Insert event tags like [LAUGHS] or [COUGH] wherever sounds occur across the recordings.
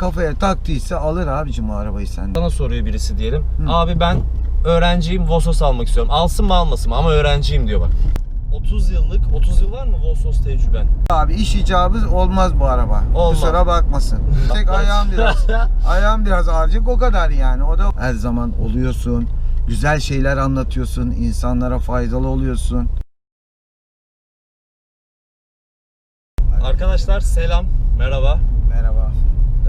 Kafaya taktıysa alır abicim o arabayı senden. Bana soruyor birisi diyelim. Hı. Abi ben öğrenciyim Vosos almak istiyorum. Alsın mı almasın mı ama öğrenciyim diyor bak. 30 yıllık, 30 yıl var mı Vosos tecrüben? Abi iş icabı olmaz bu araba. Olmaz. Kusura bakmasın. [LAUGHS] Tek ayağım biraz. [LAUGHS] ayağım biraz ağrıcık o kadar yani. O da her zaman oluyorsun. Güzel şeyler anlatıyorsun. insanlara faydalı oluyorsun. Arkadaşlar selam. Merhaba.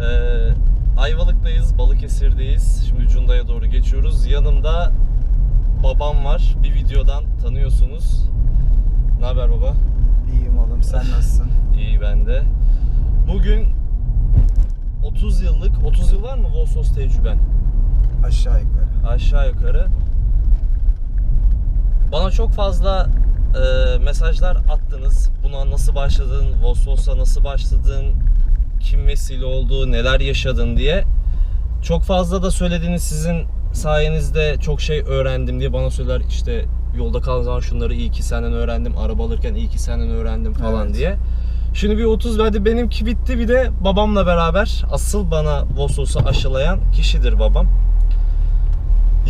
Ee, Ayvalık'tayız, Balıkesir'deyiz. Şimdi Cunda'ya doğru geçiyoruz. Yanımda babam var. Bir videodan tanıyorsunuz. Ne haber baba? İyiyim oğlum sen nasılsın? [LAUGHS] İyi ben de. Bugün 30 yıllık, 30 yıl var mı Vosos tecrüben? Aşağı yukarı. aşağı yukarı. Bana çok fazla e, mesajlar attınız. Buna nasıl başladın, Vosvos'a nasıl başladın, kim vesile oldu, neler yaşadın diye. Çok fazla da söylediğiniz sizin sayenizde çok şey öğrendim diye bana söyler işte yolda kalan zaman şunları iyi ki senden öğrendim, araba alırken iyi ki senden öğrendim falan Evet. diye. Şimdi bir 30 verdi benimki bitti bir de babamla beraber asıl bana Vosvos'u aşılayan kişidir babam.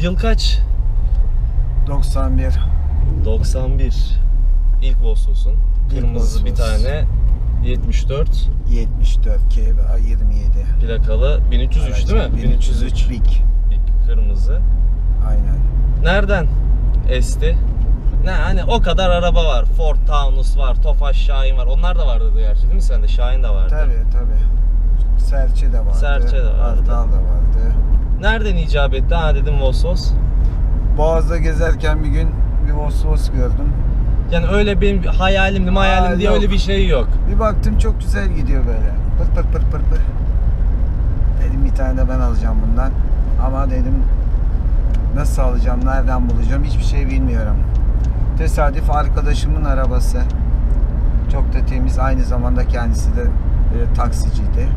Yıl kaç? 91. 91. İlk Vosos'un. Kırmızı bir Vosvos. tane 74 74 KB 27. plakalı 1303 değil mi? 1303 Big. Kırmızı. Aynen. Nereden esti? Ne hani o kadar araba var. Ford Taunus var, Tofaş Şahin var. Onlar da vardı gerçi değil mi sende? Şahin de vardı. Tabii tabii. Serçe de vardı. Serçe de vardı. Artal da vardı. Nereden icap etti? Ha dedim Vosos. Boğaz'da gezerken bir gün bir Vosvos gördüm. Yani öyle benim hayalimdi hayalim Aa, diye yok. öyle bir şey yok. Bir baktım çok güzel gidiyor böyle. Pır pır pır pır pır. Dedim bir tane de ben alacağım bundan. Ama dedim nasıl alacağım, nereden bulacağım hiçbir şey bilmiyorum. Tesadüf arkadaşımın arabası. Çok da temiz. Aynı zamanda kendisi de e, taksiciydi.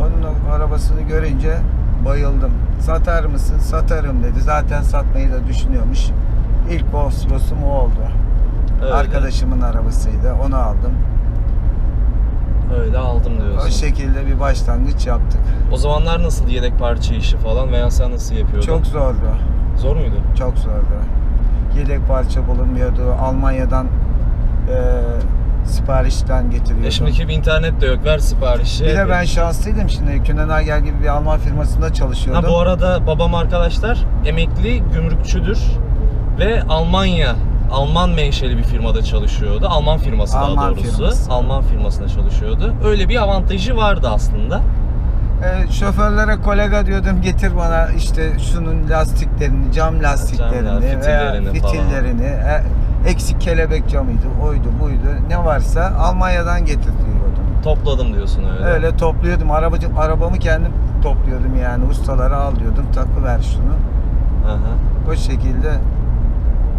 Onun arabasını görünce bayıldım. Satar mısın? Satarım dedi. Zaten satmayı da düşünüyormuş. İlk Volkswagen'um o oldu. Öyle, Arkadaşımın arabasıydı. Onu aldım. Öyle aldım O diyorsun. şekilde bir başlangıç yaptık. O zamanlar nasıl yedek parça işi falan veya sen nasıl yapıyordun? Çok zordu. Zor muydu? Çok zordu. Yedek parça bulunmuyordu. Almanya'dan e, siparişten getiriyordum. E şimdiki bir internet de yok. Ver siparişi. bir de ben şanslıydım şimdi. Künenager gibi bir Alman firmasında çalışıyordum. Ha bu arada babam arkadaşlar emekli gümrükçüdür ve Almanya Alman menşeli bir firmada çalışıyordu. Alman firması Alman daha doğrusu. firması. Alman firmasında çalışıyordu. Öyle bir avantajı vardı aslında. E, şoförlere kolega diyordum getir bana işte şunun lastiklerini, cam lastiklerini, lastik- veya fitillerini fitillerini, e, eksik kelebek camıydı, oydu buydu. Ne varsa Almanya'dan getirtiyordum. Topladım diyorsun öyle. Öyle topluyordum. Arabacı, arabamı kendim topluyordum yani. Ustalara al diyordum. Takı ver şunu. Hı. O şekilde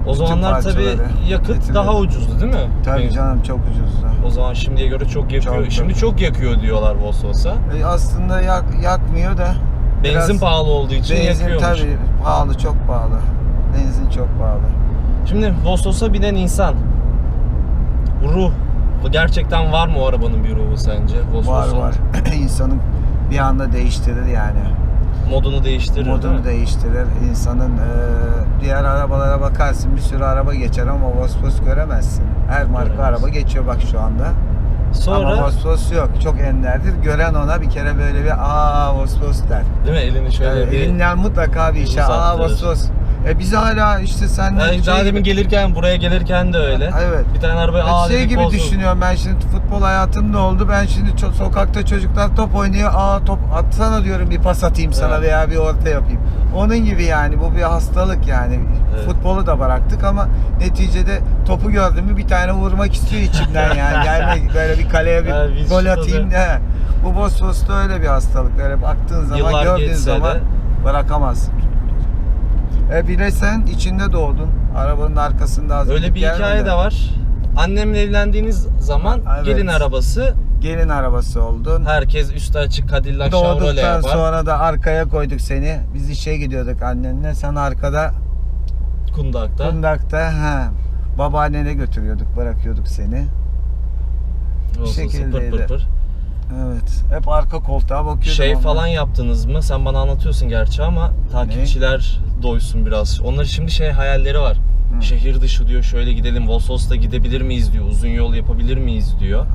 O zamanlar tabi parçaları yakıt getiriyordum. daha ucuzdu değil mi? tabii Benim- canım çok ucuzdu. O zaman şimdiye göre çok yakıyor. Çok, Şimdi çok. yakıyor diyorlar Vosvos'a. E, aslında yak, yakmıyor da Benzin biraz- pahalı olduğu için benzin yakıyormuş. tabii pahalı, çok pahalı. Benzin çok pahalı. Şimdi Vosos'a binen insan ruh gerçekten var mı o arabanın bir ruhu sence? Var Vosvos'un var. [CLEARS THROAT] İnsanın bir anda değiştirir yani. Modunu değiştirir Modunu değiştirir. İnsanın e, diğer arabalara bakarsın bir sürü araba geçer ama Vosvos göremezsin. Her marka Göremezsin. araba geçiyor bak şu anda. Sonra Ama Vosvos yok. Çok enlerdir. Gören ona bir kere böyle bir aa Vosvos der. değil mi elini şöyle Yani bir elinden mutlaka bir işe aa. Vosvos. E biz hala işte sen Yani daha demin gelirken buraya gelirken de öyle. Evet. Bir tane arabaya aa şey dedik gibi Vosvos. düşünüyorum ben şimdi futbol hayatım ne oldu? Ben şimdi ço- sokakta çocuklar top oynuyor. Aa top atsana diyorum bir pas atayım sana Evet. veya bir orta yapayım. Onun gibi yani bu bir hastalık yani. Evet. Futbolu da bıraktık ama neticede topu gördüm mü bir tane vurmak istiyor içimden yani. [LAUGHS] Gelmek böyle bir kaleye bir Ya biz gol işte atayım. de- He. Bu Bosphorus'ta öyle bir hastalık. Böyle baktığın zaman Yıllar gördüğün geçse zaman de- bırakamazsın. E bir de sen içinde doğdun. Arabanın arkasında az Öyle bir hikaye gelmeden. de var. Annemle evlendiğiniz zaman Evet. gelin arabası Gelin arabası oldun. herkes üstü açık Cadillac Chevrolet Doğduktan sonra da arkaya koyduk seni. Biz işe gidiyorduk annenle. Sen arkada Kundak'ta. kundakta ha, babaannene götürüyorduk, bırakıyorduk seni. Olsun, şekildeydi. pır pır pır. Evet. Hep arka koltuğa bakıyordum. Şey ama. falan yaptınız mı? Sen bana anlatıyorsun gerçi ama takipçiler doysun biraz. Onların şimdi şey hayalleri var. Hı. Şehir dışı diyor şöyle gidelim Vosos'ta gidebilir miyiz diyor. Uzun yol yapabilir miyiz diyor.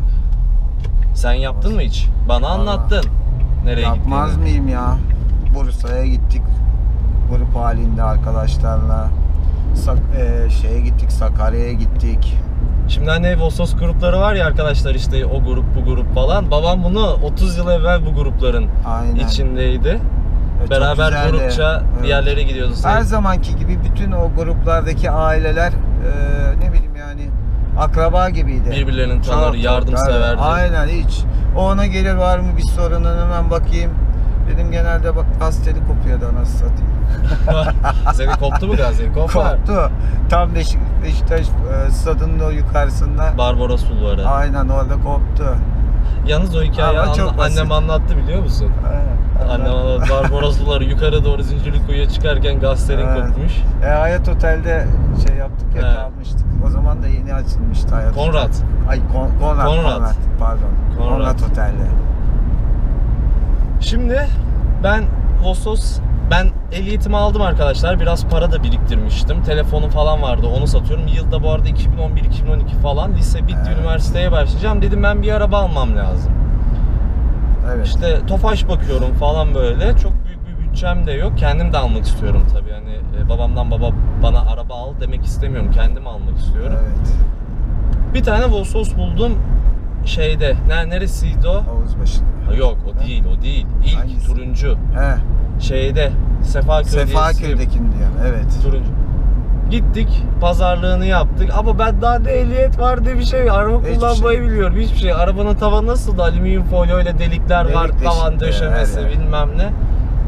Sen yaptın mı hiç? Bana Vallahi. anlattın. Nereye Yapmaz gittiğini. mıyım ya? Bursa'ya gittik. Grup halinde arkadaşlarla. Sak- e, şeye gittik, Sakarya'ya gittik. Şimdi hani Vosos grupları var ya arkadaşlar işte o grup bu grup falan. Babam bunu 30 yıl evvel bu grupların Aynen. içindeydi. E, Beraber güzeldi. grupça bir Evet. yerlere gidiyordu. Her zamanki gibi bütün o gruplardaki aileler e, ne bileyim yani akraba gibiydi. Birbirlerinin Çok, tanır, yardımseverdi. Aynen hiç. O ona gelir var mı bir sorunun hemen bakayım. Dedim genelde bak pasteli kopuyordu anasını satayım. Seni koptu mu gaz? Seni kopar. Koptu. Tam Beşik, Beşiktaş e, stadının o yukarısında. Barbaros Bulvarı. Aynen orada koptu. Yalnız o hikayeyi Ama çok anla- basit. annem anlattı biliyor musun? Aynen. Annem anlattı. Barbaros Bulvarı yukarı doğru Zincirlikuyu'ya çıkarken gazetenin Evet. kopmuş. E, Hayat Otel'de şey yaptık ya kalmıştık. O zaman da yeni açılmıştı Hayat Konrad. Otel. Ay Kon, Konrad, Konrad. Konrad. Pardon. Konrad. Konrad, Otel'de. Şimdi ben Vosos ben ehliyetimi aldım arkadaşlar. Biraz para da biriktirmiştim. Telefonu falan vardı. Onu satıyorum. Yılda bu arada 2011-2012 falan. Lise bitti. Evet. Üniversiteye başlayacağım. Dedim ben bir araba almam lazım. Evet. İşte Tofaş bakıyorum falan böyle. Çok büyük bir bütçem de yok. Kendim de almak istiyorum tabii. Hani e, babamdan baba bana araba al demek istemiyorum. Kendim almak istiyorum. Evet. Bir tane Vosos buldum şeyde. Ne, neresiydi o? Havuz başında. Ha, yok o değil o değil. İlk Hangisi? turuncu. He. Şeyde Sefaköy diye isim- Sefaköy'dekini diyorum. Evet. Turuncu. Gittik, pazarlığını yaptık ama ben daha ne ehliyet var ne bir şey, araba Hiçbir kullanmayı şey. biliyorum. Hiçbir şey. Arabanın tavanı nasıl da alüminyum folyo ile delikler var, Delik tavan deşik de döşemesi her yer. bilmem ne.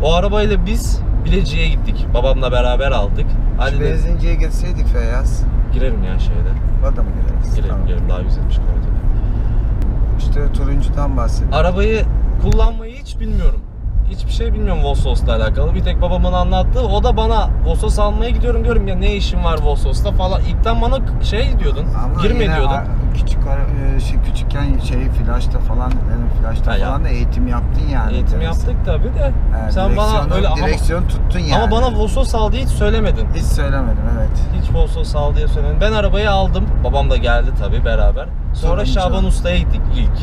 O arabayla biz Bilecik'e gittik. Babamla beraber aldık. Hadi Şu benzinciye girseydik Feyyaz. girerim ya şeyde. Orada mı gireriz? Girelim, Tamam. girelim daha 170 kilometrede. İşte turuncudan bahsediyorum. Arabayı kullanmayı hiç bilmiyorum. Hiçbir şey bilmiyorum Vosos'la alakalı. Bir tek babamın anlattığı. O da bana Vosos almaya gidiyorum diyorum ya ne işin var Vosos'ta falan. İlkten bana şey diyordun. Ama girme yine diyordun. Küçük ara- e, şey, küçükken şey flaşta falan benim flaşta Ha, ya. falan da eğitim yaptın yani. Eğitim Biraz. yaptık tabi de. He, Sen bana öyle ama, direksiyon tuttun yani. ama bana Vosos al diye hiç söylemedin. hiç söylemedim evet. Hiç Vosos al diye söylemedin. Ben arabayı aldım. Babam da geldi tabi beraber. Sonra Turuncu. Şaban Usta'ya gittik ilk.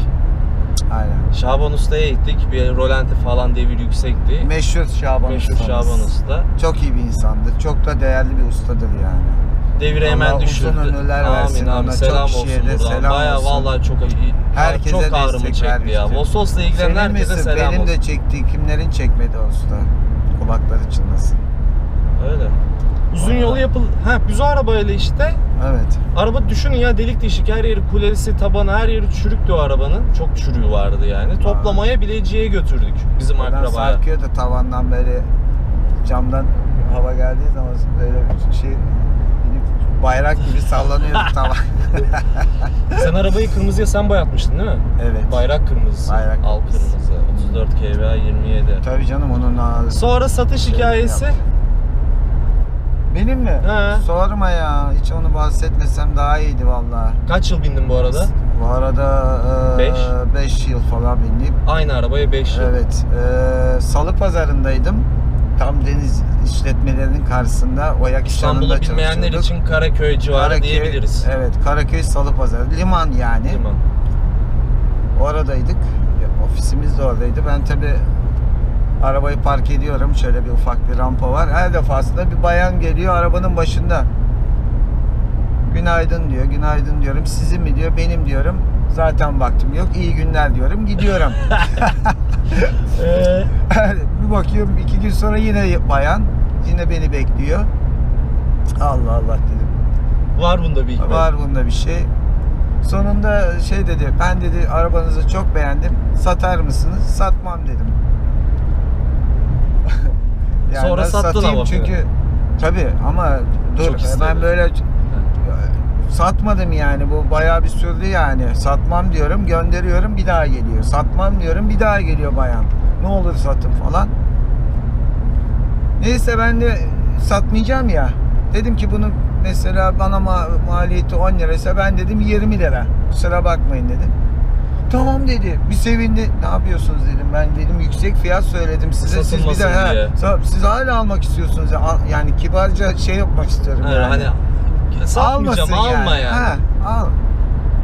Aynen. Şaban Usta'ya gittik. Bir rolanti falan devir yüksekti. Meşhur Şaban Meşhur ustamız. Şaban Usta. Çok iyi bir insandır. Çok da değerli bir ustadır yani. Devire Allah hemen uzun düşürdü. ömürler versin Amin amin. ona. Selam Çok olsun kişiye de buradan. selam Baya olsun. vallahi çok iyi. Herkese çok ağrımı destek çekti ya. vermiştir. Vosos'la ilgilenen Senin herkese misin? selam Benim olsun. de çektiği kimlerin çekmedi usta. Kulakları çınlasın. Öyle. Uzun yolu yapıl... Ha o arabayla işte Evet. Araba düşünün ya delik deşik her yeri kulesi tabanı her yeri çürüktü o arabanın. Çok çürüğü vardı yani. Toplamaya Bilecik'e götürdük bizim Oradan akrabaya. sarkıyordu tavandan böyle camdan hava geldiği zaman böyle şey inip bayrak gibi [LAUGHS] sallanıyordu tavan. [LAUGHS] Sen arabayı kırmızıya sen boyatmıştın değil mi? evet. Bayrak kırmızısı. Bayrak Al kırmızısı. kırmızı. 34 kVA 27. Tabii canım onun ağzı. Sonra satış hikayesi. yaptı. Benim mi? He. Sorma ya. Hiç onu bahsetmesem daha iyiydi vallahi. Kaç yıl bindin bu arada? Bu arada Beş. 5 yıl falan bindim. Aynı arabaya 5 yıl. Evet. e, Salı pazarındaydım. Tam deniz işletmelerinin karşısında Oyak İstanbul'u bilmeyenler için Karaköy civarı Karaköy- diyebiliriz. Evet, Karaköy Salı Pazarı. Liman yani. Liman. Oradaydık. Ya, Ofisimiz de oradaydı. Ben tabi arabayı park ediyorum. Şöyle bir ufak bir rampa var. Her defasında bir bayan geliyor arabanın başında. Günaydın diyor. Günaydın diyorum. Sizin mi diyor. Benim diyorum. Zaten vaktim yok. İyi günler diyorum. Gidiyorum. [LAUGHS] Ee, bir bakıyorum iki gün sonra yine bayan. Yine beni bekliyor. Allah Allah dedim. var bunda bir hikmet. Var bunda bir şey. Sonunda şey dedi, ben dedi arabanızı çok beğendim, satar mısınız? Satmam dedim. Sonra nasıl sattın ama çünkü tabi ama dur hemen böyle satmadım yani bu bayağı bir sürdü yani. Satmam diyorum gönderiyorum bir daha geliyor. Satmam diyorum bir daha geliyor bayan. Ne olur satın falan. Neyse ben de satmayacağım ya. Dedim ki bunu mesela bana ma- maliyeti 10 liraysa ben dedim 20 lira. Kusura bakmayın dedim Tamam dedi. Bir sevindi. Ne yapıyorsunuz dedim. Ben dedim yüksek fiyat söyledim size. Siz bir de he, siz hala almak istiyorsunuz. Yani kibarca şey yapmak istiyorum. Hayır, yani. hani satmayacağım Almasın alma yani. He, al.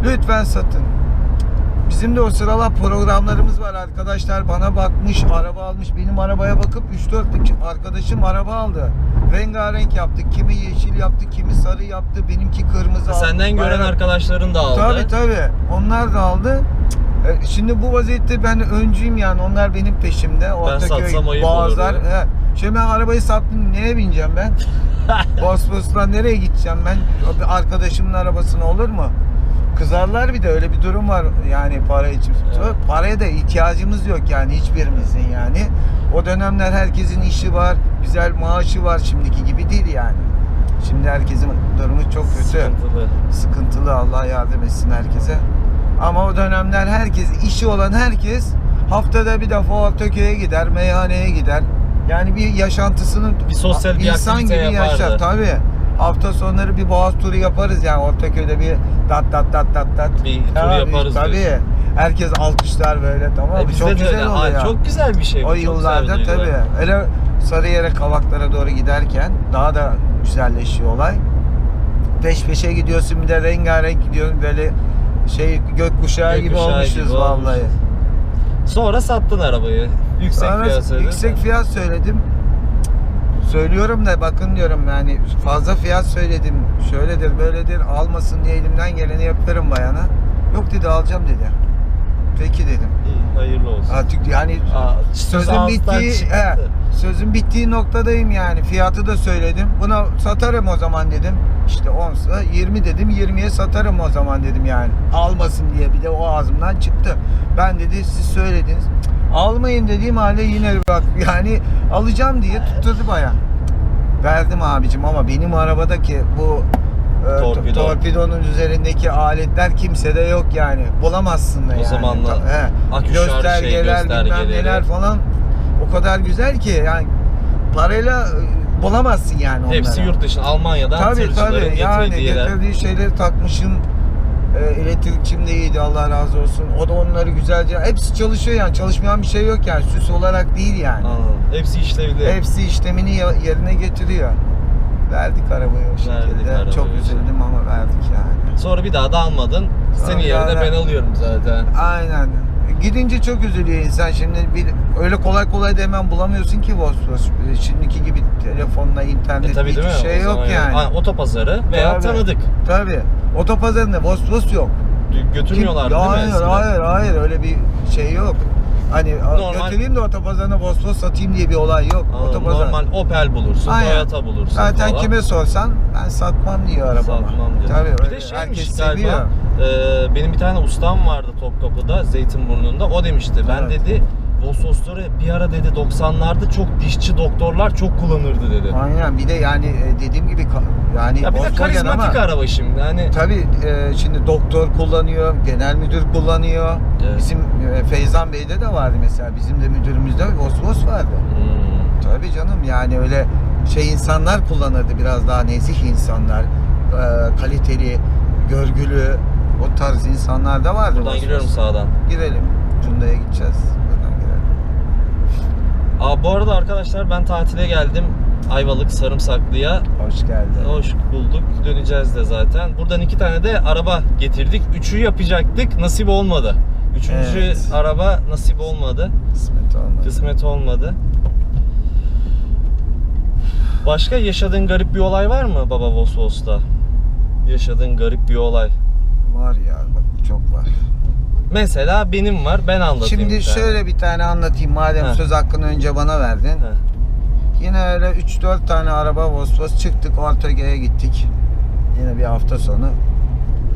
Lütfen satın. Bizim de o sıralar programlarımız var arkadaşlar bana bakmış araba almış benim arabaya bakıp 3-4 arkadaşım araba aldı rengarenk yaptı kimi yeşil yaptı kimi sarı yaptı benimki kırmızı aldı. Senden gören Bayrak- arkadaşların da aldı. Tabi tabi. Onlar da aldı. E, Şimdi bu vaziyette ben öncüyüm yani. Onlar benim peşimde. Ortaköy, satsam ayıp Boğazlar. olur He. Şimdi ben arabayı sattım. Neye bineceğim ben? [LAUGHS] Bosphorus'tan nereye gideceğim ben? Arkadaşımın arabasına olur mu? Kızarlar bir de öyle bir durum var yani para için. Evet. Paraya da ihtiyacımız yok yani hiçbirimizin yani. O dönemler herkesin işi var, güzel maaşı var şimdiki gibi değil yani. Şimdi herkesin durumu çok kötü Sıkıntılı. sıkıntılı Allah yardım etsin herkese. Ama o dönemler herkes işi olan herkes haftada bir defa Ortaköy'e gider, meyhaneye gider. Yani bir yaşantısını Bir sosyal bir insan gibi yapardı. yaşar tabi. Hafta sonları bir boğaz turu yaparız yani Ortaköy'de bir dat dat dat dat dat. Bir tur yaparız Tabi. diyorsun. Herkes alkışlar böyle tamam mı? E, Çok güzel oluyor. Ay, Çok güzel bir şey. O yıllarda güzel bir duygu. tabi. Öyle Sarıyer'e Kavaklara doğru giderken daha da güzelleşiyor olay. Peş peşe gidiyorsun bir de rengarenk gidiyorsun böyle şey gökkuşağı gibi Gökkuşağı olmuşuz gibi vallahi. olmuşuz. Sonra sattın arabayı. Yüksek Sonra fiyat söyledin. yüksek fiyat söyledim. Söylüyorum da bakın diyorum yani fazla fiyat söyledim. Şöyledir böyledir almasın diye elimden geleni yaparım bayana. Yok dedi alacağım dedi. Peki dedim. İyi, hayırlı olsun. Artık yani Aa, söz sözün ağızdan bittiği çıktı. he, sözün bittiği noktadayım yani. Fiyatı da söyledim. Buna satarım o zaman dedim. İşte 10'sa 20 dedim. 20'ye satarım o zaman dedim yani. Almasın diye bir de o ağzımdan çıktı. Ben dedi siz söylediniz. Cık, Almayın dediğim halde yine bak yani alacağım diye tutturdu bayağı. Verdim abicim ama benim arabadaki bu e, to- Torpido. torpidonun üzerindeki aletler kimsede yok yani. Bulamazsın da O yani. zamanlar Ta- he. akü şarj şey, göstergeler, bilmem göstergeleri. neler falan o kadar güzel ki yani parayla e, bulamazsın yani onları. Hepsi yurt dışı. Almanya'dan Tabii tabii yani getirdiği şeyleri takmışım. E, elektrikçim de iyiydi Allah razı olsun. O da onları güzelce hepsi çalışıyor yani çalışmayan bir şey yok yani süs olarak değil yani. Anladım. Hepsi işlevli. Hepsi işlemini yerine getiriyor. Verdik arabayı o şekilde. arabayı Çok üzüldüm ama verdik yani. Sonra bir daha da almadın. Sonra Senin yerine ben alıyorum zaten. Aynen. Gidince çok üzülüyor insan şimdi bir öyle kolay kolay da hemen bulamıyorsun ki Vosvos. Şimdiki gibi telefonla internet E tabii hiçbir şey yok yani. Ha, Otopazarı veya Tabii. tanıdık. Tabii. Otopazarında Vosvos yok. Götürmüyorlardı Kim- değil mi hayır, hayır, hayır öyle bir şey yok. Hani Normal- götüreyim de otopazarına Vosvos satayım diye bir olay yok. Anladım. Otopazar. Normal Opel bulursun, Aynen. Toyota bulursun Zaten falan. kime sorsan ben satmam diyor arabama. Satmam diyor. Tabii bir öyle. de şeymiş herkes galiba, e, benim bir tane ustam vardı Topkapı'da, Zeytinburnu'nda. O demişti, ben Evet. dedi Vosvosları bir ara dedi 90'larda çok dişçi doktorlar çok kullanırdı dedi. Aynen bir de yani e, dediğim gibi yani Ya bir de karizmatik ama araba şimdi. Hani tabii e, şimdi doktor kullanıyor, genel müdür kullanıyor. Evet. Bizim e, Feyzan Bey'de de vardı mesela. Bizim de müdürümüzde Vosvos vardı. hmm, Tabii canım yani öyle şey insanlar kullanırdı biraz daha nezih insanlar. e, kaliteli, görgülü o tarz insanlar da vardı. buradan giriyorum sağdan. Girelim. Cunda'ya gideceğiz. Aa, bu arada arkadaşlar ben tatile geldim. Ayvalık Sarımsaklı'ya. Hoş geldin. Hoş bulduk. Döneceğiz de zaten. Buradan iki tane de araba getirdik. Üçü yapacaktık. Nasip olmadı. Üçüncü Evet. araba nasip olmadı. Kısmet olmadı. Kısmet olmadı. Başka yaşadığın garip bir olay var mı baba Vosvos'ta? Yaşadığın garip bir olay. Var ya bak çok var. Mesela benim var. Ben anlatayım. Şimdi bir tane. şöyle bir tane anlatayım madem Heh. söz hakkını önce bana verdin. Heh. Yine öyle 3-4 tane araba Vosvos çıktık Ortega'ya gittik. Yine bir hafta sonu.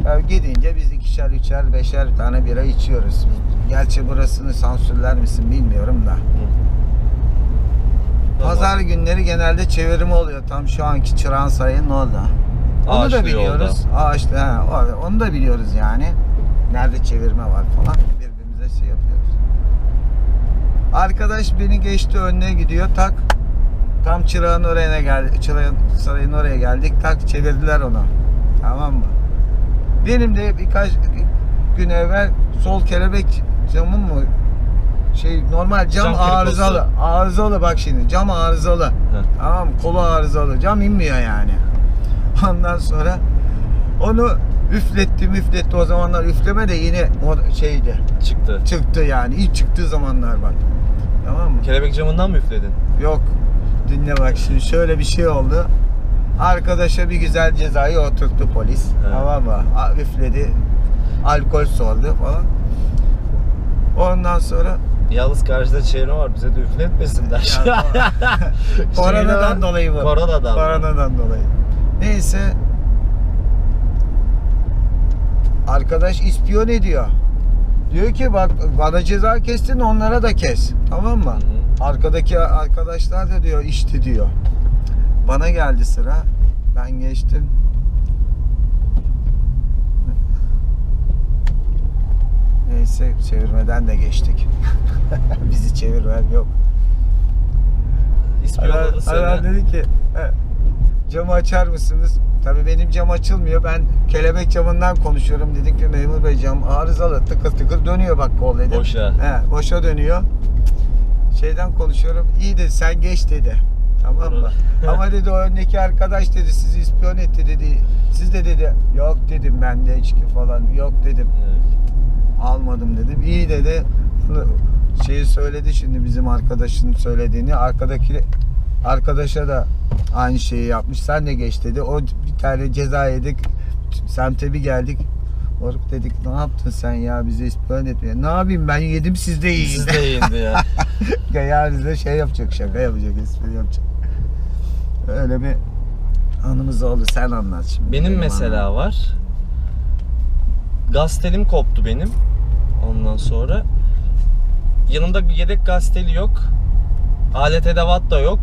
Ya gidince biz ikişer, üçer, beşer tane bira içiyoruz. Gerçi burasını sansürler misin bilmiyorum da. Tamam. Pazar günleri genelde çevirme oluyor tam şu anki Çırağan Sarayı'nın orada. Onu Ağaçlı da biliyoruz. Ağaçlı, he. Onu da biliyoruz yani. Nerede çevirme var falan. Birbirimize şey yapıyoruz. Arkadaş beni geçti önüne gidiyor. Tak tam Çırağan oraya geldi. Çırağan Sarayı'nın oraya geldik. Tak çevirdiler onu. Tamam mı? Benim de birkaç gün evvel sol kelebek camı mı şey normal cam, Cam arızalı. Arızalı bak şimdi cam arızalı. Tamam mı? kolu arızalı. Cam inmiyor yani. [LAUGHS] Ondan sonra onu üfletti müfletti o zamanlar üfleme de yine mod- şeydi. Çıktı. Çıktı yani. ilk çıktığı zamanlar bak. Tamam mı? Kelebek camından mı üfledin? Yok. Dinle bak şimdi şöyle bir şey oldu. Arkadaşa bir güzel cezayı oturttu polis. Evet. Tamam mı? A- Üfledi. Alkol sordu falan. Ondan sonra Yalnız karşıda çevre var bize de üfletmesinler. Ya, [LAUGHS] koronadan Şeyde- dolayı bu. Koronadan. mı? Koronadan dolayı. Neyse. Arkadaş ispiyon ediyor. Diyor ki bak bana ceza kestin onlara da kes. Tamam mı? Hı Arkadaki arkadaşlar da diyor içti diyor. Bana geldi sıra. Ben geçtim. Neyse çevirmeden de geçtik. [LAUGHS] Bizi çevirmen yok. İspiyonladı seni. Adam dedi ki "E, camı açar mısınız? Tabii benim cam açılmıyor. Ben kelebek camından konuşuyorum. Dedik ki memur bey cam arızalı tıkır tıkır dönüyor bak kol dedi. Boşa. He, boşa dönüyor. Şeyden konuşuyorum. İyi dedi sen geç dedi. Tamam mı? Ama dedi o öndeki arkadaş dedi sizi ispiyon etti dedi. Siz de dedi yok dedim ben de içki falan yok dedim. Evet. Almadım dedim. İyi dedi. Şeyi söyledi şimdi bizim arkadaşın söylediğini. Arkadaki arkadaşa da aynı şeyi yapmış. Sen de geç dedi. O bir tane ceza yedik. Semte bir geldik. Moruk dedik ne yaptın sen ya bizi ispiyon etmeye. Ne yapayım ben yedim siz de yiyin. Siz de yindi [LAUGHS] ya. Ya bize şey yapacak şaka yapacak espri yapacak. Öyle bir anımız oldu sen anlat şimdi. Benim mesela anım. var. Gaz telim koptu benim. Ondan sonra yanımda bir yedek gaz teli yok. Alet edevat da yok.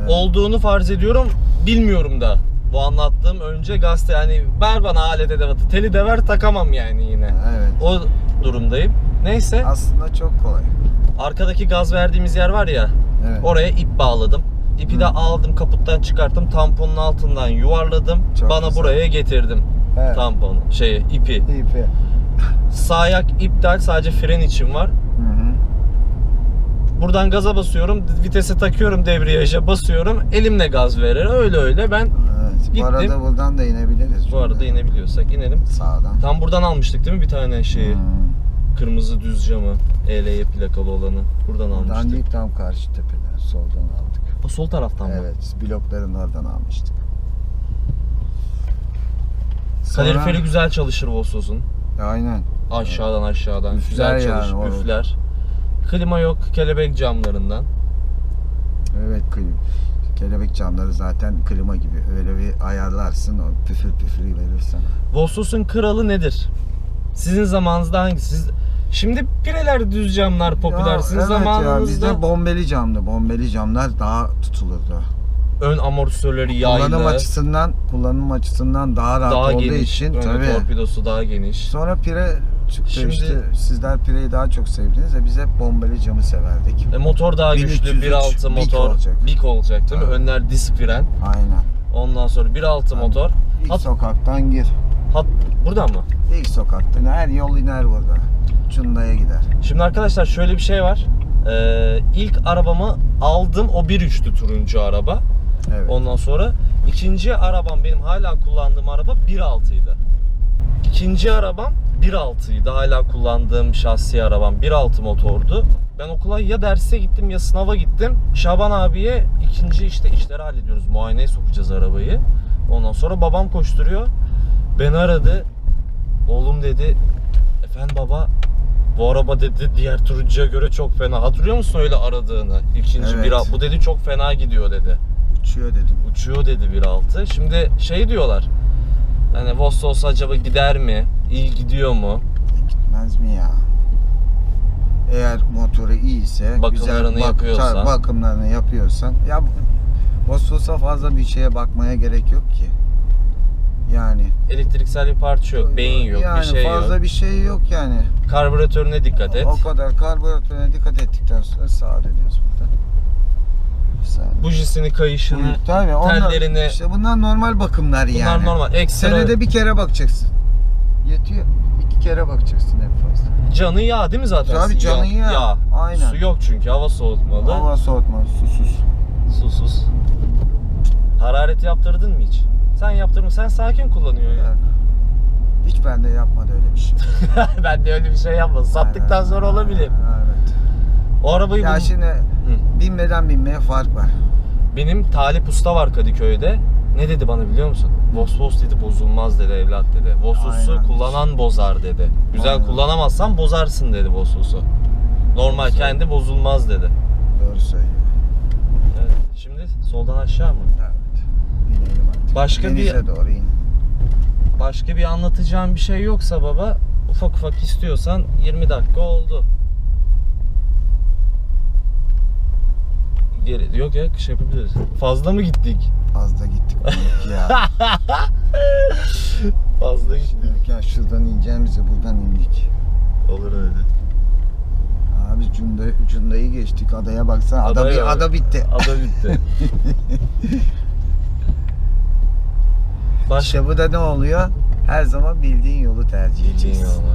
Evet. Olduğunu farz ediyorum. Bilmiyorum da. Bu anlattığım önce gazete yani ver bana alet edevatı. Teli de ver takamam yani yine. Evet. O durumdayım. Neyse Aslında çok kolay. arkadaki gaz verdiğimiz yer var ya Evet. oraya ip bağladım. İpi de Hı. aldım kaputtan çıkarttım tamponun altından yuvarladım. Çok bana güzel. buraya getirdim. Evet. Tampon şey ipi. İpi. Sağ ayak iptal sadece fren için var. Buradan gaza basıyorum, vitese takıyorum debriyaja basıyorum. Elimle gaz verir. Öyle öyle ben Evet. Gittim. Bu arada buradan da inebiliriz. bu arada şurada. inebiliyorsak inelim. Sağdan. Tam buradan almıştık değil mi bir tane şeyi? Hmm. Kırmızı düz camı. ELY plakalı olanı. Buradan Buradan almıştık. değil tam karşı tepeden. Soldan aldık. O sol taraftan mı? Evet. Blokların oradan almıştık. Kaloriferi güzel çalışır Volkswagen. Aynen. Aşağıdan aşağıdan Üfler güzel yani çalışır. o. Üfler. Klima yok kelebek camlarından. Evet klima. Kelebek camları zaten klima gibi. Öyle bir ayarlarsın. O püfür püfür verir sana. Volkswagen kralı nedir? Sizin zamanınızda hangisi? Siz... Şimdi pireler düz camlar popüler. Ya, Sizin evet ya zamanınızda bizde bombeli camdı. Bombeli camlar daha tutulurdu. ön amortisörleri yaylı. Kullanım açısından kullanım açısından daha rahat daha olduğu geniş. için Önde tabii. torpidosu daha geniş. Sonra pire Şimdi- işte. Sizler pireyi daha çok sevdiniz de biz hep bombeli camı severdik. E, motor daha güçlü. 1303 1.6 Big motor. olacak. Big olacak değil mi? Evet. Önler disk fren. Aynen. Ondan sonra 1.6 motor. İlk Hat, sokaktan gir. hat buradan mı? İlk sokaktan her yol iner burada. Çunda'ya gider. Şimdi arkadaşlar şöyle bir şey var. Ee, ilk arabamı aldım. O 1.3'tü turuncu araba. Evet. Ondan sonra ikinci arabam benim hala kullandığım araba 1.6'ydı. İkinci arabam 1.6'ydı. Hala kullandığım şahsi arabam 1.6 motordu. Ben okula ya derse gittim ya sınava gittim. Şaban abiye ikinci işte işleri hallediyoruz. Muayeneye sokacağız arabayı. Ondan sonra babam koşturuyor. Beni aradı. Oğlum dedi. Efendim baba bu araba dedi diğer turuncuya göre çok fena. Hatırlıyor musun öyle aradığını? İkinci Evet. bir bu dedi çok fena gidiyor dedi Uçuyor dedim. uçuyor dedi 1.6. Şimdi şey diyorlar. Hani Vossos acaba gider mi? İyi gidiyor mu? Gitmez mi ya? Eğer motoru iyiyse, Bakımlarını güzel yapıyorsan. tabii bakımlarını yapıyorsan, ya Vosvos'a fazla bir şeye bakmaya gerek yok ki. Yani Elektriksel bir parça yok, beyin yok, yani bir şey fazla yok. bir şey yok yani. Karbüratörüne dikkat et. O kadar karbüratörüne dikkat ettikten sonra sağa dönüyoruz buradan. Sağ. Bujisini, kayışını, Tabii onlar, tellerini. işte bunlar normal bakımlar Bunlar yani. normal. Ekstra Senede bir kere bakacaksın. Yetiyor. İki kere bakacaksın hep fazla. Canı yağ değil mi zaten? Tabii canı yağ. Aynen. Su yok çünkü hava soğutmalı. Hava soğutma, susuz. Susuz. Hararet yaptırdın mı hiç? Sen yaptırma. Sen sakin kullanıyorsun ya. Hiç bende yapmadı öyle bir şey. [LAUGHS] ben de öyle bir şey yapmadım. Sattıktan Aynen. sonra olabilir. Evet. O arabayı Ya bu- şimdi Hı. binmeden binmeye fark var. benim Talip Usta var Kadıköy'de. Ne dedi bana biliyor musun? Vos Vos dedi bozulmaz dedi evlat dedi. Vosos'u Aynen. kullanan bozar dedi. Güzel Aynen. kullanamazsan bozarsın dedi Vosos'u. Normal Güzel. kendi bozulmaz dedi. Doğru söylüyor. Evet. Şimdi soldan aşağı mı? Evet. İnelim artık. Başka bir- Denize doğru in. Başka bir anlatacağım bir şey yoksa baba ufak ufak istiyorsan 20 dakika oldu. Geri, yok ya şey yapabiliriz. Fazla mı gittik? Fazla gittik ya. [LAUGHS] Fazla gittik. Dedik ya şuradan ineceğimize buradan indik. Olur öyle. Abi Cunda, Cunda'yı geçtik. Adaya baksana. Ada, Adaya bir, bak. ada bitti. Ada bitti. [LAUGHS] Başka İşte bu da ne oluyor? Her zaman bildiğin yolu tercih Bildiğin edeceksin. yola.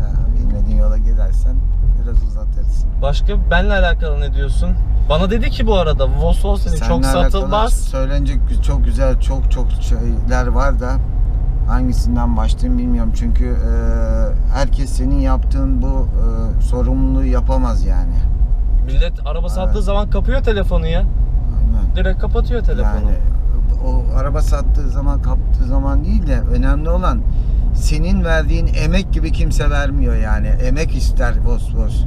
Ha, bilmediğin yola gidersen biraz uzatırsın. Başka benle alakalı ne diyorsun? Bana dedi ki bu arada Vos Vos dedi çok Seninle alakalı satılmaz. Söylenecek çok güzel çok çok şeyler var da hangisinden başlayayım bilmiyorum. Çünkü e, herkes senin yaptığın bu e, sorumluluğu yapamaz yani. Millet araba sattığı zaman kapıyor telefonu ya. Aynen. Direkt kapatıyor telefonu. Yani o araba sattığı zaman kaptığı zaman değil de önemli olan senin verdiğin emek gibi kimse vermiyor yani. Emek ister boz boz.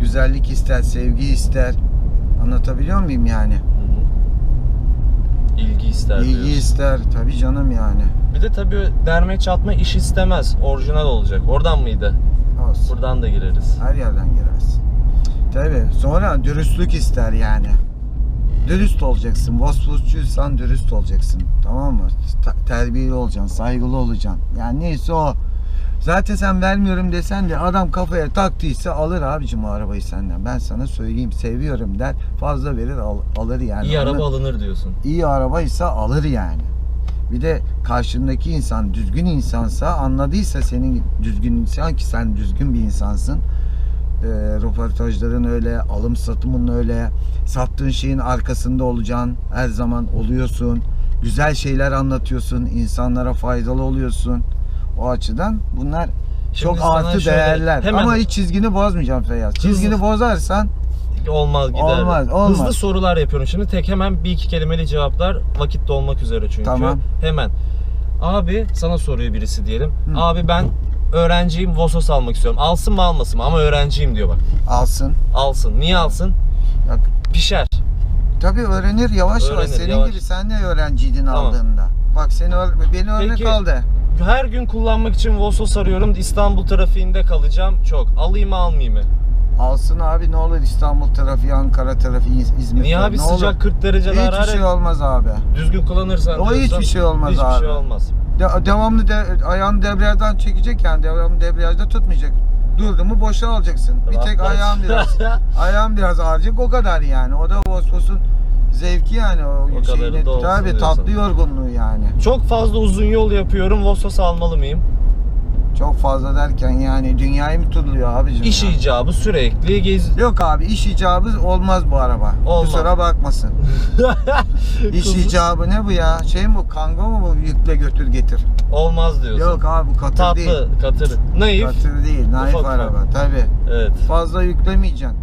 Güzellik ister, sevgi ister. Anlatabiliyor muyum yani? İlgi ister İlgi diyorsun. ister tabii canım yani. Bir de tabii derme çatma iş istemez. Orijinal olacak. Oradan mıydı? Olsun. Buradan da gireriz. Her yerden girersin. Tabii. Sonra dürüstlük ister yani. Dürüst olacaksın. Vosvosçuysan dürüst olacaksın. Tamam mı? Terbiyeli olacaksın. Saygılı olacaksın. Yani neyse o. Zaten sen vermiyorum desen de adam kafaya taktıysa alır abicim o arabayı senden. Ben sana söyleyeyim seviyorum der. Fazla verir al- alır yani. İyi Onu- araba alınır diyorsun. iyi arabaysa alır yani. Bir de karşındaki insan düzgün insansa anladıysa senin düzgün insan ki sen düzgün bir insansın. E, röportajların öyle, alım satımın öyle, sattığın şeyin arkasında olacaksın. Her zaman oluyorsun. Güzel şeyler anlatıyorsun. insanlara faydalı oluyorsun. O açıdan bunlar Şimdi çok artı şöyle değerler. hemen- Ama hiç çizgini bozmayacaksın Feyyaz. Çizgini bozarsan Olmaz gider. Olmaz, olmaz. Hızlı sorular yapıyorum şimdi. Tek hemen bir iki kelimeli cevaplar vakit dolmak üzere çünkü. Tamam. Hemen. Abi sana soruyor birisi diyelim. Hı. Abi ben öğrenciyim Vosos almak istiyorum. Alsın mı almasın mı ama öğrenciyim diyor bak. alsın. Alsın. Niye alsın? Bak, Pişer. Tabii öğrenir yavaş yavaş. Öğrenir, Senin yavaş. gibi sen de öğrenciydin Tamam. aldığında. Bak seni ör- beni örnek Peki. aldı. Her gün kullanmak için Vosos arıyorum. İstanbul trafiğinde kalacağım. Çok. Alayım mı almayayım mı? Alsın abi ne olur İstanbul trafiği, Ankara trafiği, İz- İzmir Niye trafiği, abi ne sıcak olur. 40 derecede Hiçbir hararet. şey olmaz abi. Düzgün kullanırsan O diyorsan hiçbir şey olmaz hiçbir abi. şey olmaz. De- devamlı de, ayağını debriyajdan çekecek yani devamlı debriyajda tutmayacak. Durdu mu boşa alacaksın. Bir tek ayağın biraz [LAUGHS] ayağın biraz ağrıyacak o kadar yani. O da Vosvos'un zevki yani o, O olsun tabii tatlı yorgunluğu yani. Çok fazla uzun yol yapıyorum. Vosos almalı mıyım? Çok fazla derken yani dünyayı mı turluyor abicim İş ya? icabı sürekli gez. Yok abi iş icabı olmaz bu araba. Olmaz. Kusura bakmasın. [LAUGHS] İş icabı ne bu ya? Şey mi bu kango mu bu yükle götür getir? Olmaz diyorsun. Yok abi bu katır Tatlı, değil. katır. Naif. Katır değil, naif Ufak araba ufak. tabi. Evet. Fazla yüklemeyeceksin.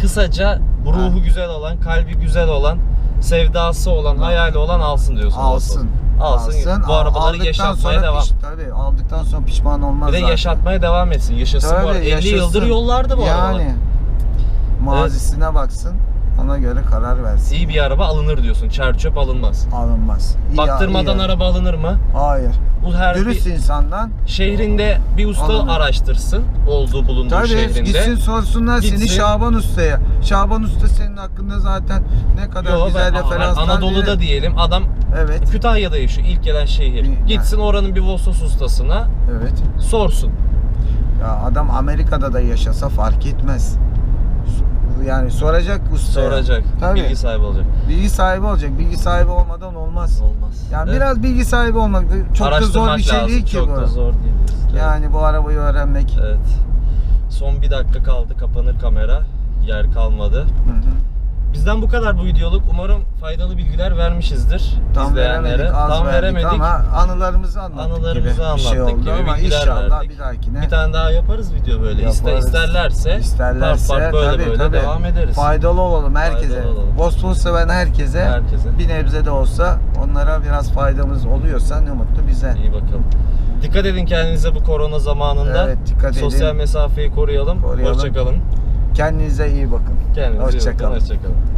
Kısaca ruhu Ha. güzel olan, kalbi güzel olan, sevdası olan, Ha. hayali olan alsın diyorsun. Alsın. Alsın. Bu Al- arabaları yaşatmaya devam. Piş, tabii aldıktan sonra pişman olmaz Bir de zaten. yaşatmaya devam etsin. Yaşasın bu Tabii, araba. 50 yaşasın. yıldır yollarda bu arabalar. Yani mazisine baksın. Ona göre karar versin. İyi bir araba alınır diyorsun. Çer çöp alınmaz. Alınmaz. İyi- Baktırmadan iyi. araba alınır mı? Hayır. Bu her Dürüst bir insandan şehrinde bir usta Alınır. araştırsın. Olduğu bulunduğu Tabii şehrinde. gitsin sorsunlar seni Gitsin. Şaban Usta'ya. Şaban Usta senin hakkında zaten ne kadar Yo, güzel ben- referanslar Anadolu'da verir. diyelim. Adam Evet. Kütahya'da yaşıyor. ilk gelen şehir. Yani. Gitsin oranın bir Vosos ustasına Evet. sorsun. Ya adam Amerika'da da yaşasa fark etmez. Yani soracak ustaya. Soracak. Tabii. Bilgi sahibi olacak. Bilgi sahibi olacak. Bilgi sahibi olmadan olmaz. Olmaz. Yani Evet. biraz bilgi sahibi olmak çok da zor bir şey lazım. değil ki Çok bu. da zor değil. Evet. Yani bu arabayı öğrenmek. Evet. Son bir dakika kaldı. Kapanır kamera. Yer kalmadı. Hı hı. Bizden bu kadar bu videoluk. Umarım faydalı bilgiler vermişizdir Tam veremedik, az Tam verdik veremedik. ama anılarımızı anlattık Anılarımızı gibi bir şey anlattık oldu gibi ama bilgiler inşallah verdik. bir dahakine Bir tane daha yaparız video böyle. İste, Yaparız. isterlerse, isterlerse part part böyle tabii, böyle tabii. devam ederiz. faydalı olalım herkese. Faydalı olalım. Bosphorus seven herkese, Herkese. bir nebze de olsa onlara biraz faydamız oluyorsa ne mutlu bize. İyi bakalım. Dikkat edin kendinize bu korona zamanında. Evet, dikkat edin. Sosyal mesafeyi koruyalım. Koruyalım. Hoşçakalın. Kendinize iyi bakın. Kendinize. Hoşçakalın. Hoşçakalın.